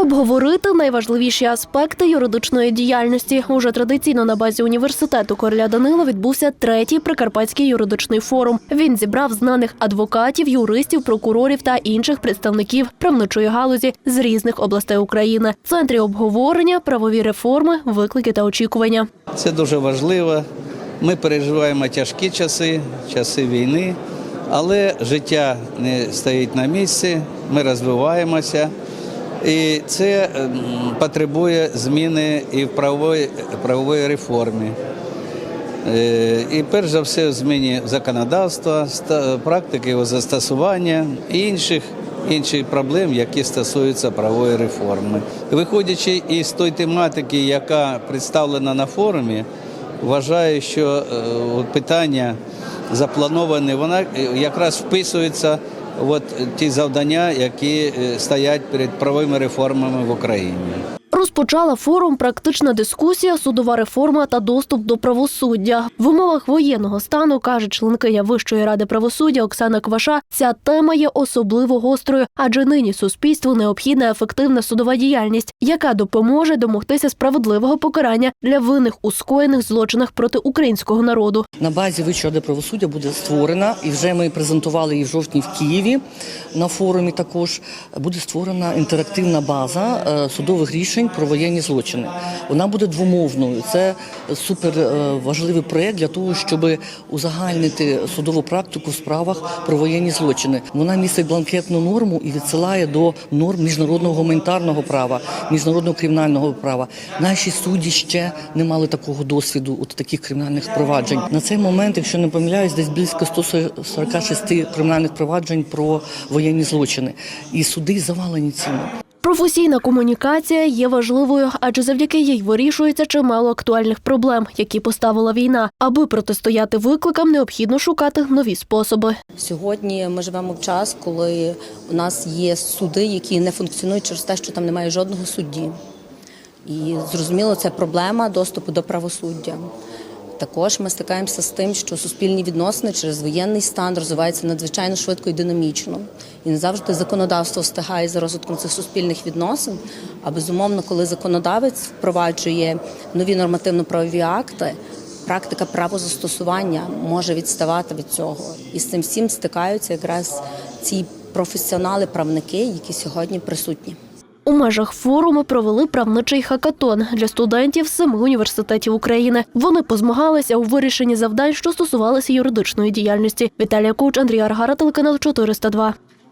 Обговорити найважливіші аспекти юридичної діяльності. Уже традиційно на базі університету Короля Данила відбувся третій прикарпатський юридичний форум. Він зібрав знаних адвокатів, юристів, прокурорів та інших представників правничої галузі з різних областей України. В центрі обговорення правові реформи, виклики та очікування. Це дуже важливо. Ми переживаємо тяжкі часи, часи війни, але життя не стоїть на місці, ми розвиваємося. І це ем, потребує зміни і в правової, правової реформі. Е, І перш за все в зміні законодавства, практики його застосування і інших, інших проблем, які стосуються правової реформи. Виходячи із тої тематики, яка представлена на форумі, вважаю, що е, питання заплановані, вона е, якраз вписується от ті завдання, які е, стоять перед правовими реформами в Україні. Розпочала форум практична дискусія, судова реформа та доступ до правосуддя. В умовах воєнного стану каже членкиня Вищої ради правосуддя Оксана Кваша. Ця тема є особливо гострою, адже нині суспільству необхідна ефективна судова діяльність, яка допоможе домогтися справедливого покарання для винних у скоєних злочинах проти українського народу. На базі Вищої ради правосуддя буде створена, і вже ми презентували її в жовтні в Києві на форумі. Також буде створена інтерактивна база е, судових рішень про воєнні злочини. Вона буде двомовною. Це супер е, важливий проєкт для того, щоб узагальнити судову практику в справах про воєнні злочини. Вона містить бланкетну норму і відсилає до норм міжнародного гуманітарного права, міжнародного кримінального права. Наші судді ще не мали такого досвіду от таких кримінальних проваджень. На цей момент, якщо не помиляюсь, десь близько 146 кримінальних проваджень про воєнні злочини. І суди завалені цими. Професійна комунікація є важливою, адже завдяки їй вирішується чимало актуальних проблем, які поставила війна. Аби протистояти викликам, необхідно шукати нові способи. Сьогодні ми живемо в час, коли у нас є суди, які не функціонують через те, що там немає жодного судді. І зрозуміло, це проблема доступу до правосуддя. Також ми стикаємося з тим, що суспільні відносини через воєнний стан розвиваються надзвичайно швидко і динамічно. І не завжди законодавство встигає за розвитком цих суспільних відносин. А безумовно, коли законодавець впроваджує нові нормативно-правові акти, практика правозастосування може відставати від цього. І з цим всім стикаються якраз ці професіонали-правники, які сьогодні присутні. У межах форуму провели правничий хакатон для студентів семи університетів України. Вони позмагалися у вирішенні завдань, що стосувалися юридичної діяльності. Віталія Куч, Андрій Аргара, телеканал 402.